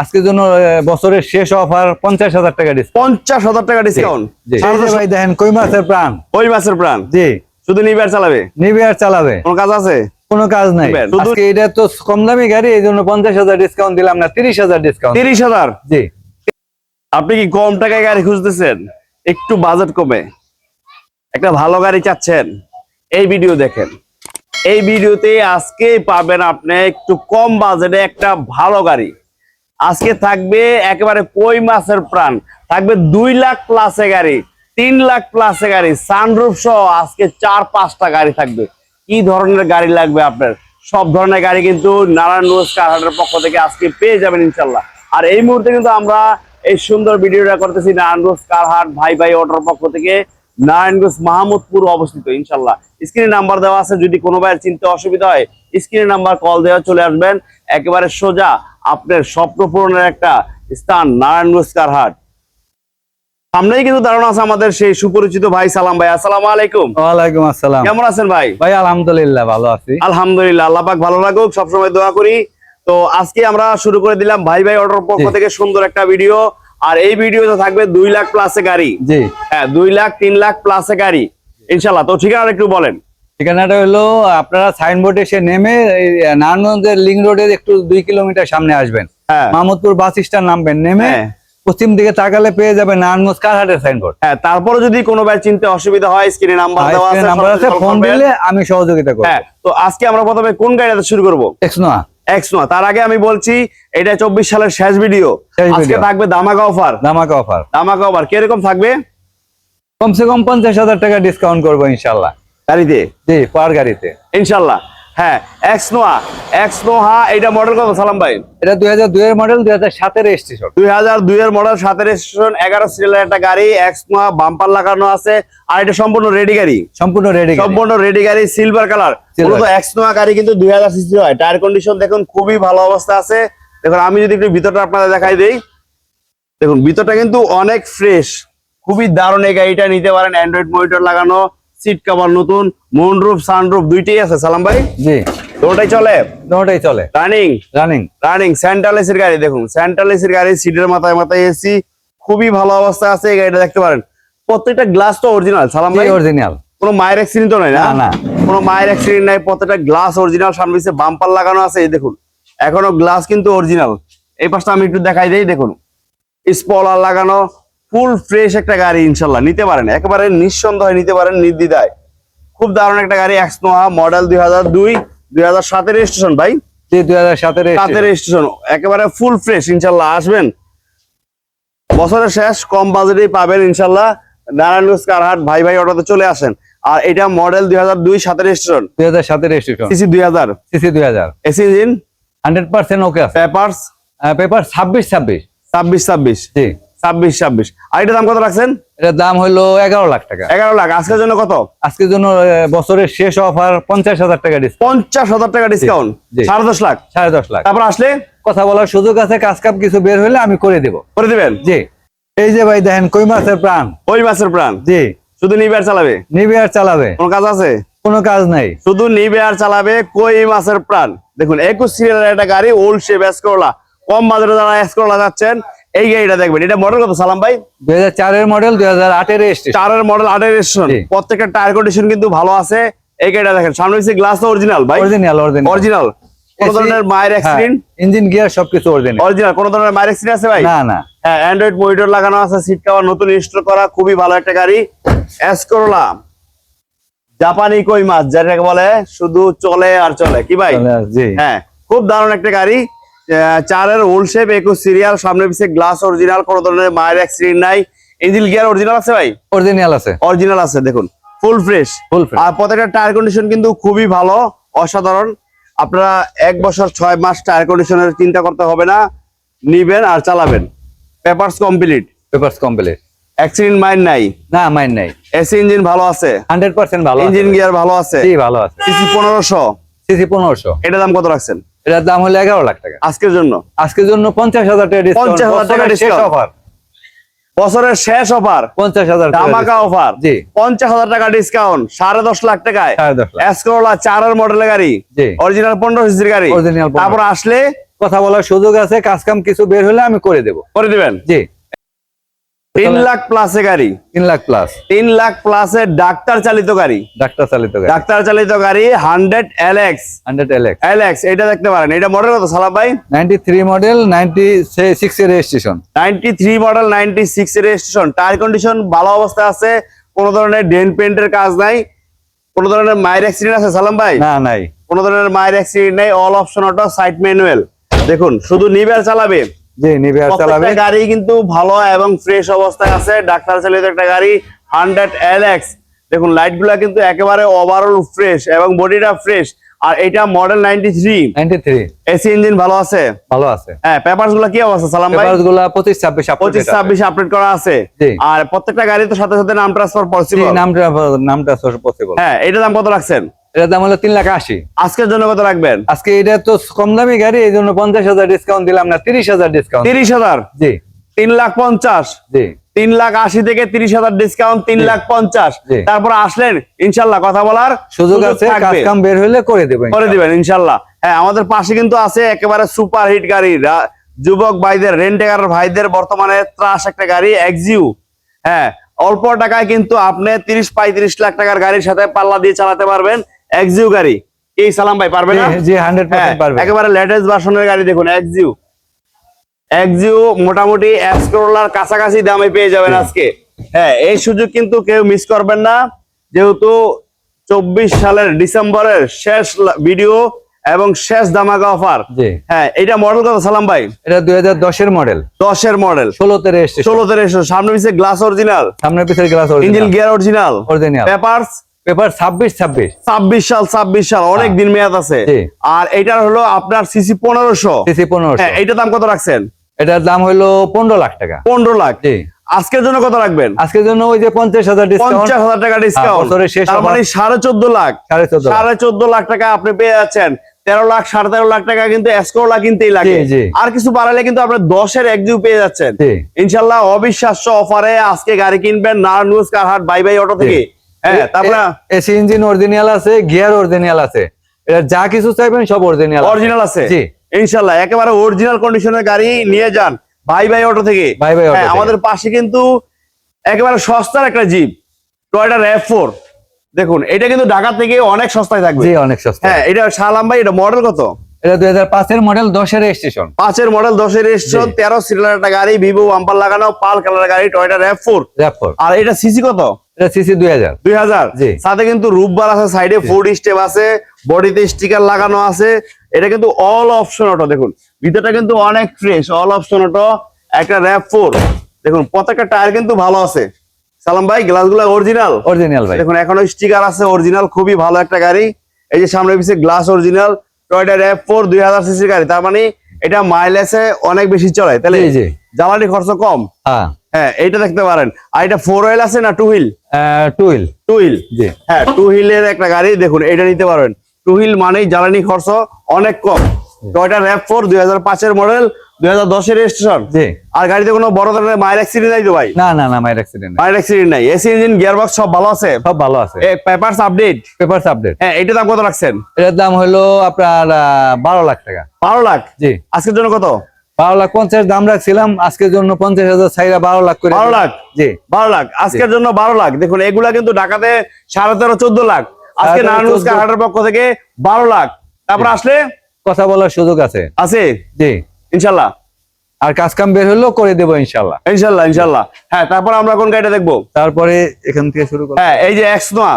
আজকের জন্য বছরের শেষ অফার পঞ্চাশ হাজার টাকা ডিসকাউন্ট পঞ্চাশ হাজার টাকা ডিসকাউন্ট ভাই দেখেন কই মাছের প্রাণ? ওই মাসের প্রাণ? জি। শুধু নিবে আর চালাবে? নিবে আর চালাবে। কোন কাজ আছে? কোনো কাজ নাই। আজকে এটা তো কম দামি গাড়ি এই জন্য পঞ্চাশ হাজার ডিসকাউন্ট দিলাম না তিরিশ হাজার ডিসকাউন্ট তিরিশ হাজার? জি। আপনি কি কম টাকায় গাড়ি খুঁজতেছেন? একটু বাজেট কমে। একটা ভালো গাড়ি চাচ্ছেন। এই ভিডিও দেখেন। এই ভিডিওতে আজকেই পাবেন আপনি একটু কম বাজেটে একটা ভালো গাড়ি। আজকে থাকবে একেবারে কই মাছের প্রাণ। থাকবে দুই লাখ প্লাসে গাড়ি, তিন লাখ প্লাসে গাড়ি সানরুফ সহ আজকে চার পাঁচটা গাড়ি থাকবে। কি ধরনের গাড়ি লাগবে আপনার? সব ধরনের গাড়ি কিন্তু নারায়ণ নারায়ণগঞ্জ কারহাটের পক্ষ থেকে আজকে পেয়ে যাবেন ইনশাল্লাহ। আর এই মুহূর্তে কিন্তু আমরা এই সুন্দর ভিডিওটা করতেছি নারায়ণগঞ্জ কারহাট ভাই ভাই অটোর পক্ষ থেকে। নারায়ণগঞ্জ মাহমুদপুর অবস্থিত, ইনশাল্লাহ। স্ক্রিনে নাম্বার দেওয়া আছে, যদি কোনো ভাইয়ের চিনতে অসুবিধা হয়, স্ক্রিনে নাম্বার কল দেওয়া চলে আসবেন। একেবারে সোজা আপনার স্বপ্ন পূরণের একটা স্থান নারায়ণগঞ্জ কারহাট সামনেই কিন্তু দাঁড়ানো আছে আমাদের সেই সুপরিচিত ভাই সালাম ভাই। আসসালামু আলাইকুম। ওয়ালাইকুম আসসালাম। কেমন আছেন ভাই? ভাই আলহামদুলিল্লাহ ভালো আছি। আলহামদুলিল্লাহ আল্লাহ পাক ভালো লাগুক সবসময় দোয়া করি। তো আজকে আমরা শুরু করে দিলাম ভাই ভাই অটোর পক্ষ থেকে সুন্দর একটা ভিডিও। আর এই ভিডিওতে থাকবে দুই লাখ প্লাসে গাড়ি। জি। হ্যাঁ দুই লাখ তিন লাখ প্লাসে গাড়ি। ইনশাল্লাহ তো ঠিকানা একটু বলেন। ঠিকানাটা হলো আপনারা সাইনবোর্ড এসে নেমে নারায়ণগঞ্জের লিং রোডের একটু দুই কিলোমিটার সামনে আসবেন। হ্যাঁ। মাহমুদপুর বাস স্ট্যান্ড নামবেন নেমে হ্যাঁ। পশ্চিম দিকে তাকালে পেয়ে যাবেন নারায়ণগঞ্জ কারহাটের সাইনবোর্ড হ্যাঁ তারপরে যদি কোনো ভাই চিনতে অসুবিধা হয় স্ক্রিনে নাম্বার দেওয়া আছে নাম্বার আছে ফোন দিলে আমি সহযোগিতা করব। হ্যাঁ তো আজকে আমরা প্রথমে কোন গাড়িটা শুরু করব? এক্স নোয়া এক্স নয় তার আগে আমি বলছি এটা চব্বিশ সালের শেষ ভিডিও আজকে থাকবে দামাকা অফার দামাকা অফার দামাকা অফার কীরকম থাকবে? কমসে কম পঞ্চাশ হাজার টাকা ডিসকাউন্ট করব ইনশাল্লাহ। গাড়িতে? জি পার গাড়িতে। ইনশাল্লাহ হ্যাঁ এক্স নোয়া এক্স নোহা এটা মডেল কত সালাম ভাই? এটা দুই হাজার দুই এর মডেল দুই হাজার সাতের রেজিস্ট্রেশন দুই হাজার দুই এর মডেল সাতের স্টেশন এগারো সিরিয়ালের একটা গাড়ি এক্স নোয়া বাম্পার লাগানো আছে আর এটা সম্পূর্ণ রেডি গাড়ি। সম্পূর্ণ রেডি সম্পূর্ণ রেডি গাড়ি সিলভার কালার। মূলত এক্স নোয়া গাড়ি কিন্তু দুই হাজার সিসি হয়। টায়ার কন্ডিশন দেখুন খুবই ভালো অবস্থা আছে। দেখুন আমি যদি একটু ভিতরটা আপনাদের দেখাই দিই। দেখুন ভিতরটা কিন্তু অনেক ফ্রেশ খুবই দারুণ এই গাড়িটা নিতে পারেন অ্যান্ড্রয়েড মনিটর লাগানো। সিট কভার নতুন মুনরুফ সানরুফ দুইটাই আছে সালাম ভাই। জি। দুটাই চলে? দুটোটাই চলে। রানিং রানিং রানিং সেন্ট্রাল এসির গাড়ি দেখুন সেন্ট্রাল এসির গাড়ি সিটের মাথায় মাথায় এসি খুবই ভালো অবস্থা আছে এই গাড়িটা দেখতে পারেন। প্রত্যেকটা গ্লাস তো অরিজিনাল সালাম ভাই। অরিজিনাল কোনো মায়ের অ্যাক্সিডেন্ট তো নাই না? না, না। কোনো মায়ের অ্যাক্সিডেন্ট নাই প্রত্যেকটা গ্লাস অরিজিনাল সামনে বাম্পার লাগানো আছে এই দেখুন। এখনও গ্লাস কিন্তু অরিজিনাল এই পাশটা আমি একটু দেখাই দেই দেখুন। স্পলার লাগানো ফুল ফ্রেশ একটা গাড়ি ইনশাল্লাহ নিতে পারেন একেবারে নিঃসন্দেহে নিতে পারেন নির্দ্বিধায়। খুব দারুণ একটা গাড়ি এক্সনোহা মডেল দুই হাজার দুই দুই হাজার সাতের স্টেশন ভাই? দুই হাজার সাতের সাতের স্টেশন একেবারে ফুল ফ্রেশ ইনশাল্লাহ আসবেন। বছরের শেষ কম বাজেটেই পাবেন ইনশাল্লাহ নারায়ণগঞ্জ কারহাট ভাই ভাই অটোতে চলে আসেন। আর এটা মডেল দুই হাজার দুই সাতের স্টেশন দুই হাজার সাতের রেজিস্ট্রেশন সিসি দুই হাজার। সিসি দুই হাজার। AC engine hundred percent okay papers paper ছাব্বিশ ছাব্বিশ। ছাব্বিশ ছাব্বিশ। জি। ছাব্বিশ ছাব্বিশ। আর এটার দাম কত রাখছেন? এটার দাম হলো এগারো লাখ টাকা। এগারো লাখ। আজকের জন্য কত? আজকের জন্য বছরের শেষ অফার পঞ্চাশ হাজার টাকা ডিসকাউন্ট পঞ্চাশ হাজার টাকা ডিসকাউন্ট সাড়ে দশ লাখ? সাড়ে দশ লাখ। তারপর আসলে? কথা বলার সুযোগ আছে কাজ কাপ কিছু বের হলে আমি করে দেব। করে দিবেন? জি। এই যে ভাই দেখেন কই মাছের প্রাণ? ওই মাছের প্রাণ? জি। শুধু নিবে আর চালাবে? নিবে আর চালাবে। কোন কাজ আছে? কোনো কাজ নাই। শুধু নিবে আর চালাবে কই মাছের প্রাণ? দেখুন একুশ সিরিয়ালের একটা গাড়ি ওল্ড শেপ এসকোলা কম বাজারে যারা এসকোলা যাচ্ছেন এই গাড়িটা দেখবেন এটা মডেল কত সালাম ভাই? দুই হাজার চারের মডেল দুই হাজার আটের চারের মডেল আটের প্রত্যেকটা টায়ার কন্ডিশন কিন্তু ভালো আছে। এই গাড়িটা দেখেন সামনে হচ্ছে গ্লাস তো অরিজিনাল ভাই? অরিজিনাল অরিজিনাল কোন ধরনের মায়ের অ্যাক্সিডেন্ট ইঞ্জিন গিয়ার সবকিছু অরিজিনাল অরিজিনাল কোন ধরনের মায়ের অ্যাক্সিডেন্ট আছে ভাই? না না। হ্যাঁ অ্যান্ড্রয়েড মনিটর লাগানো আছে সিট কভার নতুন ইনস্টল করা খুবই ভালো একটা গাড়ি। জাপানি কই মাছ যেটাকে বলে শুধু চলে আর চলে কি ভাই? হ্যাঁ খুব দারুণ একটা গাড়ি। চারের ওল্ড শেপ একুশ সিরিয়াল সামনে পিছিয়ে গ্লাস অরিজিনাল কোন ধরনের মায়ের অ্যাক্সিডেন্ট নাই। ইঞ্জিন গিয়ার অরিজিনাল আছে ভাই? অরিজিনাল আছে। অরিজিনাল আছে দেখুন। ফুল ফ্রেশ ফুল ফ্রেশ আর প্রত্যেকটা টায়ার কন্ডিশন কিন্তু খুবই ভালো অসাধারণ। আপনারা এক বছর ছয় মাস টায়ার কন্ডিশনের চিন্তা করতে হবে না নিবেন আর চালাবেন। Papers complete papers complete accident mind নাই। না মাইন নাই। এসি ইঞ্জিন ভালো আছে। হান্ড্রেড পার্সেন্ট ভালো ইঞ্জিন গিয়ার ভালো আছে। জি ভালো আছে। সিসি পনেরোশো। সিসি পনেরোশো। এটা দাম কত রাখছেন? এটার দাম হলো এগারো লাখ টাকা। আজকের জন্য? আজকের জন্য পঞ্চাশ হাজার টাকা পঞ্চাশ হাজার টাকা discount। অফার বছরের শেষ অফার পঞ্চাশ হাজার টাকা ধামাকা অফার জি। পঞ্চাশ হাজার টাকা ডিসকাউন্ট সাড়ে দশ লাখ টাকায়। এসকোলা চারের মডেলের গাড়ি। অরিজিনাল পনেরো সিসির গাড়ি। তারপর আসলে কথা বলার সুযোগ আছে কাজ কাম কিছু বের হলে আমি করে দেবো। করে দিবেন? জি। তিন লাখ প্লাসে গাড়ি। তিন লাখ প্লাস তিন লাখ প্লাসে ডাক্তার চালিত গাড়ি। ডাক্তার চালিত গাড়ি। ডাক্তার চালিত গাড়ি hundred LX hundred L X LX এটা দেখতে পারেন। এটা মডেল কত সালাম ভাই? Ninety three model ninety six এর registration ninety three model ninety six registration tyre condition ভালো অবস্থা আছে কোন ধরনের ডেন পেন্টের কাজ নাই কোন ধরনের মায়ের অ্যাক্সিডেন্ট আছে সালাম ভাই? না নাই। কোন ধরনের মায়ের অ্যাক্সিডেন্ট নেই all option auto side manual দেখুন শুধু নিবে চালাবে। জি চালাবে। গাড়ি কিন্তু ভালো এবং ফ্রেশ অবস্থায় আছে। ডাক্তার চালিত একটা গাড়ি হান্ড্রেড এল দেখুন লাইটগুলা কিন্তু একেবারে ওভারঅল ফ্রেশ এবং বডিটা ফ্রেশ আর এটা model ninety three ninety three AC engine ভালো আছে? ভালো আছে। হ্যাঁ পেপারসগুলা কি অবস্থা সালাম ভাই? পেপারসগুলা পঁচিশ ছাব্বিশ পঁচিশ ছাব্বিশ আপডেট করা আছে। আর প্রত্যেকটা গাড়ি তো সাথে সাথে নাম ট্রান্সফার পসিবল নামটা নামটা পসিবল হ্যাঁ এটা দাম কত রাখছেন? এটার দাম হলো তিন লাখ আশি। আজকের জন্য কত রাখবেন? আজকে এটা তো কম দামি গাড়ি এই জন্য পঞ্চাশ হাজার ডিসকাউন্ট দিলাম না তিরিশ হাজার ডিসকাউন্ট তিরিশ হাজার? জি। তিন লাখ পঞ্চাশ? জি। তিন লাখ আশি থেকে তিরিশ হাজার ডিসকাউন্ট তিন লাখ পঞ্চাশ। তারপর আসলেন ইনশাল্লাহ কথা বলার সুযোগ আছে কাম বের হলে করে করে দিবেন ইনশাল্লাহ। হ্যাঁ আমাদের পাশে কিন্তু আছে একেবারে সুপার হিট গাড়ি। যুবক ভাইদের রেন্টেকার ভাইদের বর্তমানে ত্রাস একটা গাড়ি এক্সিউ হ্যাঁ অল্প টাকায় কিন্তু আপনি তিরিশ পঁয়ত্রিশ লাখ টাকার গাড়ির সাথে পাল্লা দিয়ে চালাতে পারবেন। এক্সিউ গাড়ি। এই সালাম ভাই পারবে না? জি হান্ড্রেড হ্যাঁ, পার্সেন্ট পারবে। একেবারে লেটেস্ট ভার্সনের গাড়ি দেখুন এক্সিউ এক্সিউ মোটামুটি এক্সকোলার কাছাকাছি দামে পেয়ে যাবেন আজকে। হ্যাঁ এই সুযোগ কিন্তু কেউ মিস করবেন না। যেহেতু চব্বিশ সালের ডিসেম্বরের শেষ ভিডিও এবং শেষ দামাকা অফার জি। হ্যাঁ এটা মডেল কত সালাম ভাই? এটা দুই হাজার দশের মডেল দশের মডেল ষোলোতে রেজিস্ট্রেশন ষোলোতে রেজিস্ট্রেশন সামনে পিছিয়ে গ্লাস অরিজিনাল সামনে পিছের glass engine gear original original papers paper ছাব্বিশ ছাব্বিশ। ছাব্বিশ সাল ছাব্বিশ সাল অনেক দিন মেয়াদ আছে। আর এটার হলো আপনার সিসি পনেরোশো। সিসি পনেরোশো। হ্যাঁ এইটার দাম কত রাখছেন? এটার দাম হলো পনেরো লাখ টাকা। পনেরো লাখ। আজকের জন্য কত রাখবেন? আজকের জন্য ওই যে পঞ্চাশ হাজার পঞ্চাশ হাজার টাকা ডিসকাউন্ট তার মানে সাড়ে চোদ্দ লাখ। সাড়ে চোদ্দ লাখ। সাড়ে চোদ্দ লাখ টাকা আপনি পেয়ে যাচ্ছেন। তেরো লাখ সাড়ে তেরো লাখ টাকা কিন্তু এসকোলা কিনতেই লাগে। আর কিছু বাড়ালে কিন্তু আপনি দশের একজিউ পেয়ে যাচ্ছেন। ইনশাল্লাহ অবিশ্বাস্য অফারে আজকে গাড়ি কিনবেন Narayanganj Carhat Bye Bye Auto থেকে। হ্যাঁ তারপরে এসি ইঞ্জিন অরিজিনাল আছে গিয়ার অরিজিনাল আছে। এটা যা কিছু চাইবেন সব অরিজিনাল অরিজিনাল আছে? জি। ইনশাল্লাহ একেবারে অরিজিনাল কন্ডিশনের গাড়ি নিয়ে যান বাই বাই অটো থেকে। Bye Auto হ্যাঁ, আমাদের পাশে কিন্তু একেবারে সস্তার একটা জিপ টয়টা র্যাপ ফোর দেখুন এটা কিন্তু ঢাকা থেকে অনেক সস্তায় থাকবে। জি অনেক সস্তা হ্যাঁ এটা সালাম ভাই এটা মডেল কত? এটা দুই হাজার পাঁচের মডেল দশের রেজিস্ট্রেশন পাঁচের মডেল দশের রেজিস্ট্রেশন জি। তেরো সিরিয়াল একটা গাড়ি ভিভো বাম্পার লাগানো পাল কালার গাড়ি টয়টা র্যাপ ফোর র্যাপর আর এটা সিসি কত? এটা সিসি। সাথে কিন্তু রূপবার আছে সাইডে ফোর স্টেপ আছে বডিতে স্টিকার লাগানো আছে। এটা কিন্তু অল অপশন অটো দেখুন। ভিতরটা কিন্তু অনেক ফ্রেশ অল অপশন অটো একটা র্যাপ ফোর দেখুন প্রত্যেকটা টায়ার কিন্তু ভালো আছে। সালাম ভাই অরিজিনাল অরিজিনাল ভাই। দেখুন এখনও স্টিকার আছে অরিজিনাল খুবই ভালো একটা গাড়ি। এই যে সামনে পিছিয়ে glass original Toyota RAV four দুই হাজার সিসির গাড়ি। তার মানে এটা মাইলেজে অনেক বেশি চলে। তাহলে। জ্বালানি খরচ কম। হ্যাঁ। হ্যাঁ এইটা দেখতে পারেন। আর এটা ফোর হুইল আছে না টু হুইল টু হুইল জি। হ্যাঁ টু হুইলের একটা গাড়ি দেখুন এটা নিতে পারবেন। টু হুইল মানেই জ্বালানি খরচ অনেক কম। টয়টা র্যাপ ফোর দুই হাজার পাঁচের মডেল দুই হাজার দশের রেজিস্ট্রেশন আর গাড়িতে কোনো বড় ধরনের মায়ের অ্যাক্সিডেন্ট নাই তো ভাই? না না না মাইর অ্যাক্সিডেন্ট মায়ের অ্যাক্সিডেন্ট নাই। এসি ইঞ্জিন গিয়ার বক্স সব ভালো আছে? সব ভালো আছে। পেপারস আপডেট পেপারস আপডেট হ্যাঁ এইটা দাম কত রাখছেন? এটার দাম হলো আপনার বারো লাখ টাকা। বারো লাখ? জি। আজকের জন্য কত? বারো লাখ পঞ্চাশ দাম রাখছিলাম আজকের জন্য পঞ্চাশ হাজার সাইরা বারো লাখ করে বারো লাখ? জি। বারো লাখ? আজকের জন্য বারো লাখ? দেখুন এগুলা কিন্তু ঢাকাতে সাড়ে তেরো চোদ্দ লাখ। আজকে নারায়ণগঞ্জ হাটের পক্ষ থেকে বারো লাখ। তারপর আসলে? কথা বলার সুযোগ আছে। আছে? জি। ইনশাল্লাহ। আর কাজ কাম বের হলেও করে দেবো ইনশাল্লাহ। ইনশাল্লাহ ইনশাল্লাহ। হ্যাঁ তারপর আমরা কোন গাড়িটা দেখব? তারপরে এখান থেকে শুরু করো হ্যাঁ এই যে X Noah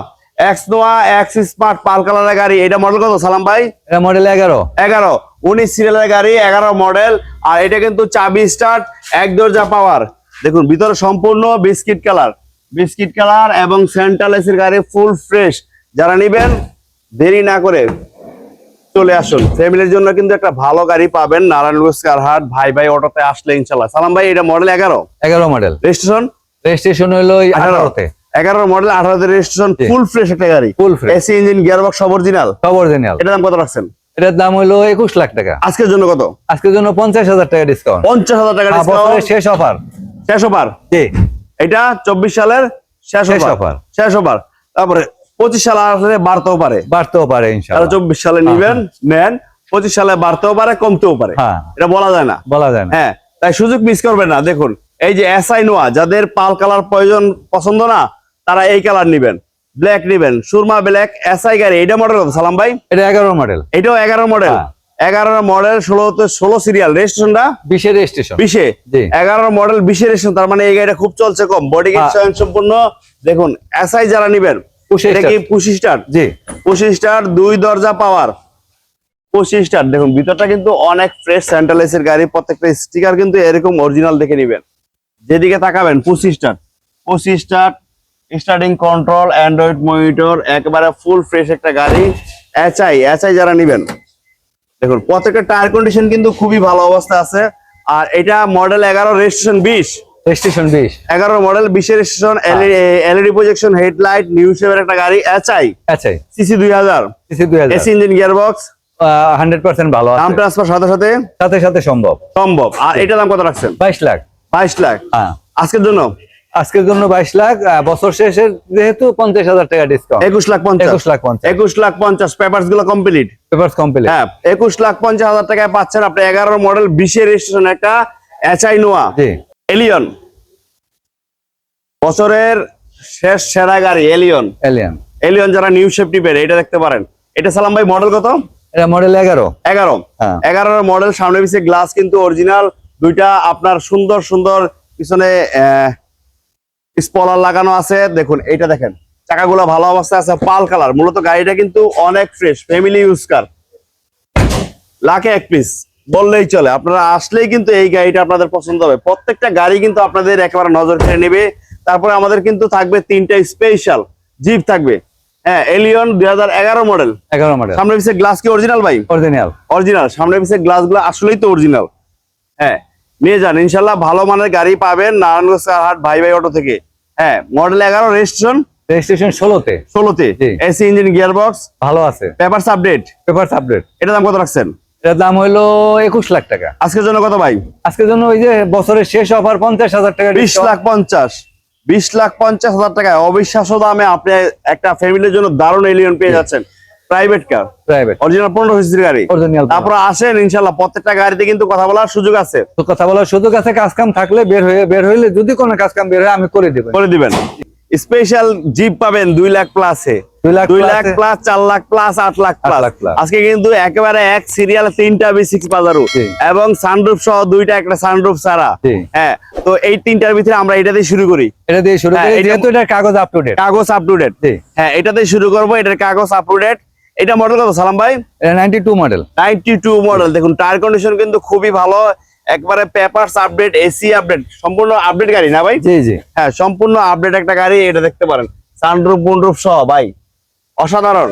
X Noah X smart pearl কালারের গাড়ি এটা মডেল কত? সালাম ভাই? এটা মডেল এগারো। এগারো। উনিশ সিরিয়ালের গাড়ি এগারো মডেল আর এটা কিন্তু চাবি স্টার্ট এক দরজা পাওয়ার দেখুন ভিতরে সম্পূর্ণ বিস্কিট কালার বিস্কিট কালার এবং সেন্ট্রাল এসির গাড়ি ফুল ফ্রেশ যারা নিবেন দেরি না করে চলে আসুন। ফ্যামিলির জন্য কিন্তু একটা ভালো গাড়ি পাবেন নারায়ণগঞ্জ কারহাট ভাই ভাই অটোতে আসলে ইনশাল্লাহ সালাম ভাই এটা মডেল এগারো? এগারো মডেল রেজিস্ট্রেশন রেজিস্ট্রেশন হলো আঠারোতে। এগারো মডেল আঠারোতে রেজিস্ট্রেশন ফুল ফ্রেশ একটা গাড়ি। Full fresh। AC engine gearbox সব অরিজিনাল সব অরিজিনাল এটার দাম কত রাখছেন? এটার দাম হলো একুশ লাখ টাকা। আজকের জন্য কত? আজকের জন্য পঞ্চাশ হাজার টাকা ডিসকাউন্ট পঞ্চাশ হাজার টাকা ডিসকাউন্ট শেষ অফার শেষ ওভার জি। এটা চব্বিশ সালের শেষ offer। শেষ ওভার তারপরে পঁচিশ সালে আসলে বাড়তেও পারে। বাড়তেও পারে ইনশাল্লাহ। চব্বিশ সালে নিবেন নেন। পঁচিশ সালে বাড়তেও পারে কমতেও পারে। হ্যাঁ। এটা বলা যায় না। বলা যায় না। হ্যাঁ তাই সুযোগ মিস করবেন না। দেখুন এই যে এসআই নোয়া যাদের পাল কালার প্রয়োজন পছন্দ না তারা এই কালার নিবেন। ব্ল্যাক নিবেন। সুরমা ব্ল্যাক এসআই গাড়ি। এটা মডেল কত? সালাম ভাই। এটা এগারো মডেল এটাও এগারো মডেল হ্যাঁ। এগারো মডেল ষোলোতে ষোলো সিরিয়াল রেজিস্ট্রেশনটা বিশে জি। এগারো মডেল বিশে রেজিস্ট্রেশন তার মানে এই গাড়িটা খুব চলছে কম। বডি হ্যাঁ। স্বয়ং সম্পূর্ণ দেখুন এসআই যারা নিবেন এটা কি। পঁচিশ স্টার জি। পঁচিশ স্টার দুই দরজা পাওয়ার পঁচিশ স্টার দেখুন ভিতরটা কিন্তু অনেক ফ্রেশ সেন্ট্রালাইজের গাড়ি। প্রত্যেকটা স্টিকার কিন্তু এরকম অরিজিনাল দেখে নিবেন। যেদিকে তাকাবেন পঁচিশ স্টার পঁচিশ star starting control Android monitor একেবারে ফুল ফ্রেশ একটা গাড়ি এচআই এচআই যারা নিবেন দেখুন প্রত্যেকটা টায়ার কন্ডিশন কিন্তু খুবই ভালো অবস্থা আছে। আর এটা মডেল এগারো রেজিস্ট্রেশন বিশ। রেজিস্ট্রেশন বিশ। এগারো মডেল বিশের registration LED projection headlight new শেপের একটা গাড়ি এচআই আচ্ছা সিসি দুই হাজার। সিসি দুই হাজার। AC engine gearbox hundred percent ভালো দাম ট্রান্সফার সাথে সাথে? সাথে সাথে সম্ভব। সম্ভব। আর এটা দাম কত রাখছেন? বাইশ লাখ। বাইশ লাখ। হ্যাঁ। আজকের জন্য? আজকের জন্য বাইশ লাখ আহ, বছর শেষে যেহেতু পঞ্চাশ হাজার টাকা ডিসকাউন্ট একুশ লাখ পঞ্চাশ। একুশ লাখ পঞ্চাশ। একুশ লাখ পঞ্চাশ পেপারগুলো কমপ্লিট পেপার কমপ্লিট হ্যাঁ একুশ লাখ পঞ্চাশ হাজার টাকায় পাচ্ছেন আপনি এগারো মডেল বিশের রেজিস্ট্রেশন একটা এচআই নোয়া। এলিয়ন বছরের শেষ সেরা গাড়ি এলিয়ন এলিয়ন এলিয়ন যারা নিউ শেপ নিবেন এটা দেখতে পারেন। এটা সালাম ভাই মডেল কত? এটা মডেল এগারো। এগারো। হ্যাঁ। এগারোর মডেল সামনে পিছিয়ে গ্লাস কিন্তু অরিজিনাল দুইটা আপনার সুন্দর সুন্দর পিছনে স্পলার লাগানো আছে দেখুন এইটা দেখেন। চাকাগুলো ভালো অবস্থায় আছে পাল কালার। মূলত গাড়িটা কিন্তু অনেক ফ্রেশ ফ্যামিলি ইউজ কার লাখে এক পিস বললেই চলে। আপনারা আসলেই কিন্তু এই গাড়িটা আপনাদের পছন্দ হবে। প্রত্যেকটা গাড়ি কিন্তু আপনাদের একেবারে নজর কেড়ে নেবে। তারপরে আমাদের কিন্তু থাকবে তিনটা স্পেশাল জিপ থাকবে। হ্যাঁ এলিয়ন দুই হাজার এগারো মডেল এগারো মডেল সামনে পিছিয়ে গ্লাস কি অরিজিনাল ভাই? অরিজিনাল অরিজিনাল সামনে পিছিয়ে গ্লাসগুলো আসলেই তো অরিজিনাল হ্যাঁ নিয়ে যান। ইনশাল্লাহ ভালো মানের গাড়ি পাবেন নারায়ণগঞ্জ হাট ভাই ভাই অটো থেকে। হ্যাঁ মডেল এগারো রেজিস্ট্রেশন রেজিস্ট্রেশন ষোলোতে। ষোলোতে। এসি ইঞ্জিন গিয়ার বক্স ভালো আছে। পেপারস আপডেট পেপার্স আপডেট এটা দাম কত রাখছেন? এটার দাম হইল একুশ লাখ টাকা। আজকের জন্য কত ভাই? আজকের জন্য ওই যে বছরের শেষ অফার পঞ্চাশ হাজার টাকা বিশ লাখ পঞ্চাশ। বিশ লাখ পঞ্চাশ হাজার টাকায় অবিশ্বাস্য দামে আপনি একটা ফ্যামিলির জন্য দারুণ এলিয়ন পেয়ে যাচ্ছেন। প্রাইভেট কার প্রাইভেট অরিজিনাল পনেরো সিসির গাড়ি? অরিজিনাল তারপর আসেন ইনশাল্লাহ প্রত্যেকটা গাড়িতে কিন্তু কথা বলার সুযোগ আছে। কথা বলার সুযোগ আছে কাজ কাম থাকলে বের হয়ে বের হইলে যদি কোনো কাজ কাম বের হয় আমি করে দেবো করে দিবেন। স্পেশাল জিপ পাবেন দুই লাখ প্লাসে দুই লাখ দুই লাখ প্লাস চার লাখ প্লাস আট লাখ প্লাস আজকে কিন্তু একেবারে এক সিরিয়াল তিনটা বি সিক্স বাজারু এবং সানরুফ সহ দুইটা একটা সানরুফ ছাড়া। হ্যাঁ তো এই তিনটার ভিতরে আমরা এটা দিয়ে শুরু করি। এটা দিয়ে শুরু হ্যাঁ, করি এটা- যেহেতু এটা কাগজ আপ টু ডেট কাগজ আপ টু ডেট জি। হ্যাঁ এটাতে শুরু করব এটার কাগজ আপ টু ডেট এটা মডেল কত সালাম ভাই? এটা ninety two model ninety two model দেখুন টায়ার কন্ডিশন কিন্তু খুবই ভালো। একবারে পেপারস আপডেট এসি আপডেট সম্পূর্ণ আপডেট গাড়ি না ভাই? জি জি। হ্যাঁ সম্পূর্ণ আপডেট একটা গাড়ি এটা দেখতে পারেন। সানরুফ মুনরুফ সহ ভাই। অসাধারণ।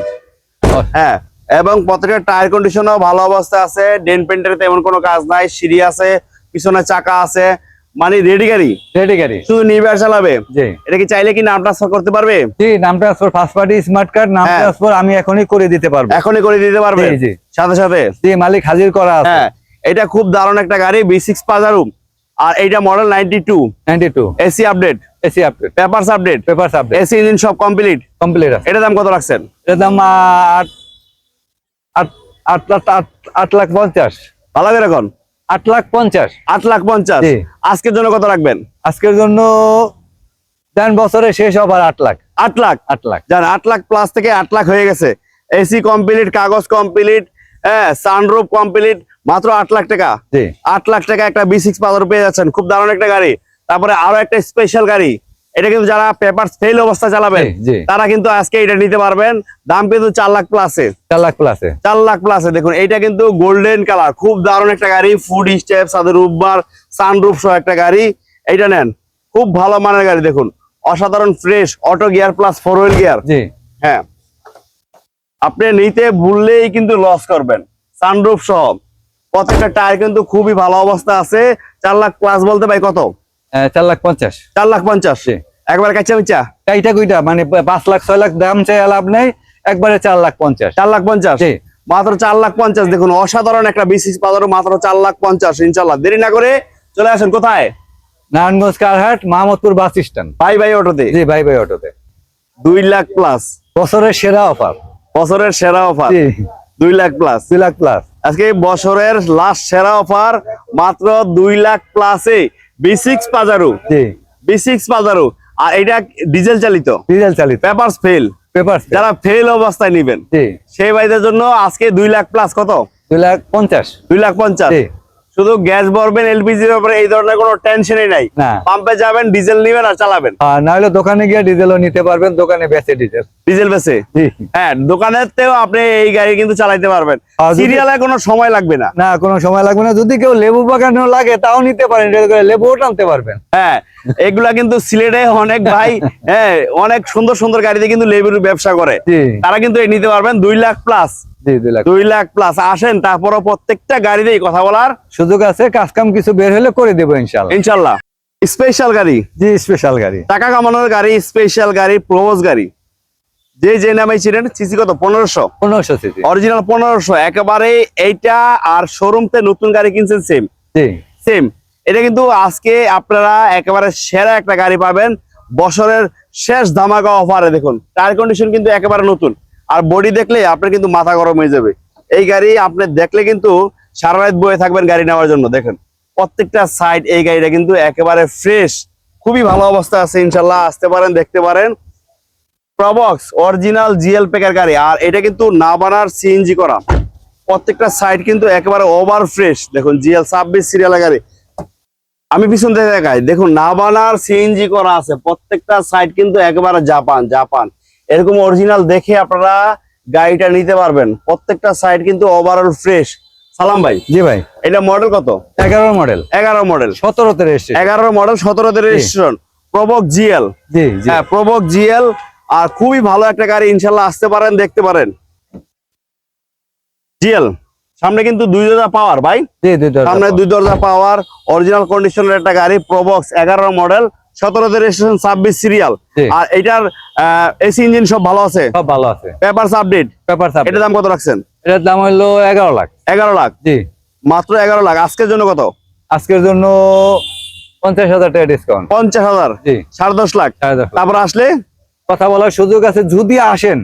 হ্যাঁ এবং প্রত্যেকটা টায়ার কন্ডিশনও ভালো অবস্থা আছে। ডেন পেন্টের তেমন কোনো কাজ নাই সিঁড়ি আছে পিছনে চাকা আছে। মানে রেডি গাড়ি? রেডি গাড়ি। শুধু নিবে আর চালাবে এটা কি চাইলে কি নাম ট্রান্সফার করতে পারবে? জি নাম transfer first party smart card নাম হ্যাঁ। ট্রান্সফার আমি এখনই করে দিতে পারব। এখনই করে দিতে পারবে? জি। সাথে সাথে? জি মালিক হাজির করা আছে। হ্যাঁ এটা খুব দারুণ একটা গাড়ি বি সিক্স পাজারু আর এইটা model ninety two ninety two AC update AC update papers update papers update AC engine সব কমপ্লিট কমপ্লিট আছে। এটা দাম কত রাখছেন? এটার দাম আহ, আট আট আট লাখ আট আট লাখ পঞ্চাশ। ভালো করে এখন? আট লাখ পঞ্চাশ। আট লাখ পঞ্চাশ। আজকের জন্য কত রাখবেন? আজকের জন্য দেন বছরের শেষ হবার আট লাখ। আট লাখ? আট লাখ। জান আট লাখ প্লাস থেকে আট লাখ হয়ে গেছে। এসি কমপ্লিট কাগজ কমপ্লিট হ্যাঁ সানরুফ কমপ্লিট মাত্র আট লাখ টাকা। আট লাখ টাকা একটা বি সিক্স পাওয়ার পেয়ে যাচ্ছেন। খুব দারুণ একটা গাড়ি। তারপরে আরও একটা স্পেশাল গাড়ি। এটা কিন্তু যারা পেপার ফেল অবস্থা চালাবেন। তারা কিন্তু আজকে এটা নিতে পারবেন। দাম কিন্তু চার লাখ প্লাসে চার লাখ প্লাসে চার লাখ প্লাসে দেখুন এটা কিন্তু গোল্ডেন কালার খুব দারুণ একটা গাড়ি ফুড স্টেপ সাথে রূপবার সানরুফ সহ একটা গাড়ি। এইটা নেন খুব ভালো মানের গাড়ি দেখুন। অসাধারণ fresh auto gear plus four wheel gear হ্যাঁ। আপনি নিতে ভুললেই কিন্তু লস করবেন। সানরুফ সহ। প্রত্যেকটা টায়ার কিন্তু খুবই ভালো অবস্থা আছে। চার লাখ প্লাস বলতে ভাই কত? চার লাখ পঞ্চাশ। চার লাখ পঞ্চাশ। একবার কাছে মিচা এইটা কুইটা? মানে পাঁচ লাখ ছয় লাখ দাম চাই লাভ নেই একবারে চার লাখ পঞ্চাশ। চার লাখ পঞ্চাশ। মাত্র চার লাখ পঞ্চাশ। দেখুন অসাধারণ একটা বিসিস পাওয়ার মাত্র চার লাখ পঞ্চাশ ইনশাল্লাহ। দেরি না করে চলে আসেন কোথায়? Narayanganj Carhat Mahmudpur bus stand. ভাই ভাই অটোতে? জি ভাই ভাই অটোতে। দুই লাখ প্লাস। বছরের সেরা অফার। বছরের সেরা অফার। দুই লাখ প্লাস। দুই লাখ প্লাস। আজকে বছরের লাস্ট সেরা অফার মাত্র দুই লাখ প্লাসে। বি সিক্স পাজারু জি। বি সিক্স পাজারু আর এটা ডিজেল চালিত। ডিজেল চালিত। পেপারস ফেল পেপার যারা ফেল অবস্থায় নিবেন। জি। সেই ভাইদের জন্য আজকে দুই লাখ প্লাস কত? দুই লাখ পঞ্চাশ। দুই লাখ পঞ্চাশ। জি। শুধু গ্যাস ভরবেন এলপিজি ব্যাপারে এই ধরনের কোনো টেনশনই নাই। না। পাম্পে যাবেন ডিজেল নিবেন আর চালাবেন। আর নাহলে দোকানে গিয়ে ডিজেলও নিতে পারবেন দোকানে বেচে ডিজেল ডিজেল বেসে হ্যাঁ দোকানের তেও আপনি এই গাড়ি কিন্তু চালাইতে পারবেন। সিরিয়ালে কোনো সময় লাগবে না। না কোনো সময় লাগবে না। যদি কেউ লেবু বাগানও লাগে তাও নিতে পারেন। লেবুও টানতে পারবেন। হ্যাঁ এগুলা কিন্তু সিলেটে অনেক ভাই হ্যাঁ অনেক সুন্দর সুন্দর গাড়িতে কিন্তু লেবুর ব্যবসা করে। তারা কিন্তু এই নিতে পারবেন দুই লাখ প্লাস দুই লাখ। প্লাস আসেন তারপরও প্রত্যেকটা গাড়িতেই কথা বলার সুযোগ আছে কাজ কাম কিছু বের হলে করে দেবো ইনশাল্লাহ ইনশাল্লাহ স্পেশাল গাড়ি। জি স্পেশাল গাড়ি। টাকা কামানোর গাড়ি স্পেশাল গাড়ি প্রবোজ গাড়ি। যে যে নামে ছিলেন সিসি কত? পনেরোশো? পনেরোশো অরিজিনাল পনেরোশো একেবারে এইটা আর শোরুমতে নতুন গাড়ি কিনছেন সেম সেম এটা কিন্তু আজকে আপনারা একেবারে সেরা একটা গাড়ি পাবেন। বছরের শেষ ধামাকা অফারে দেখুন। টায়ার কন্ডিশন কিন্তু একেবারে নতুন। আর বডি দেখলে আপনার কিন্তু মাথা গরম হয়ে যাবে। এই গাড়ি আপনি দেখলে কিন্তু সারা রাত বয়ে থাকবেন গাড়ি নেওয়ার জন্য দেখেন। প্রত্যেকটা সাইড এই গাড়িটা কিন্তু একেবারে ফ্রেশ খুবই ভালো অবস্থা আছে ইনশাল্লাহ আসতে পারেন দেখতে পারেন। প্রবক্স অরিজিনাল জিএল প্যাকের গাড়ি। আর এটা কিন্তু না বানার সিএনজি করা। প্রত্যেকটা সাইড কিন্তু একেবারে ওভার ফ্রেশ দেখুন জিএল ছাব্বিশ সিরিয়াল গাড়ি। আমি পিছন থেকে দেখাই। দেখুন না বানার সিএনজি করা আছে। প্রত্যেকটা সাইড কিন্তু একেবারে জাপান জাপান এরকম অরিজিনাল দেখে আপনারা গাড়িটা নিতে পারবেন। প্রত্যেকটা সাইড কিন্তু ওভারঅল ফ্রেশ সালাম ভাই। জি ভাই। এটা মডেল কত? এগারো মডেল এগারো মডেল সতেরোতে রেজিস্ট্রেশন এগারো মডেল সতেরোতে রেজিস্ট্রেশন প্রবক জিএল হ্যাঁ প্রবক জিএল আর খুবই ভালো একটা গাড়ি ইনশাল্লাহ আসতে পারেন দেখতে পারেন। জিএল সামনে কিন্তু দুই দরজা পাওয়ার ভাই? সামনে দুই দরজা পাওয়ার অরিজিনাল কন্ডিশনের একটা গাড়ি প্রবক্স এগারো মডেল রেজিস্ট্রেশন ছাব্বিশ সিরিয়াল জি। আর এটার এসি ইঞ্জিন সব ভালো আছে? সব ভালো আছে। পেপারস আপডেট পেপার এটার দাম কত রাখছেন? এটার দাম হলো এগারো লাখ। এগারো লাখ? জি। মাত্র এগারো লাখ। আজকের জন্য কত? আজকের জন্য পঞ্চাশ হাজার টাকা ডিসকাউন্ট পঞ্চাশ হাজার? সাড়ে দশ লাখ। তারপর আসলে? কথা বলার সুযোগ আছে যদি আসেন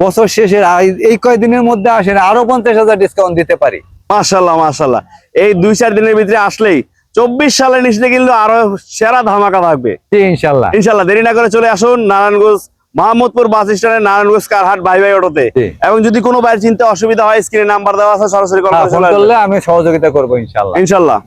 বছর শেষের এই কয়দিনের মধ্যে আসেন আরও পঞ্চাশ হাজার ডিসকাউন্ট দিতে পারি। মাশাল্লাহ মাশাল্লাহ এই দুই চার দিনের ভিতরে আসলেই চব্বিশ সালের নিচে কিন্তু আরও সেরা ধামাকা থাকবে। ইনশাল্লাহ ইনশাল্লাহ দেরি না করে চলে আসুন নারায়ণগঞ্জ মোহাম্মদপুর বাস স্ট্যান্ডে নারায়ণগঞ্জ কারহাট ভাই ভাই অটোতে। এবং যদি কোনো বাইরে চিনতে অসুবিধা হয় স্ক্রিনে নাম্বার দেওয়া আছে সরাসরি কল হ্যাঁ। করলে আমি সহযোগিতা করব ইনশাল্লাহ ইনশাল্লাহ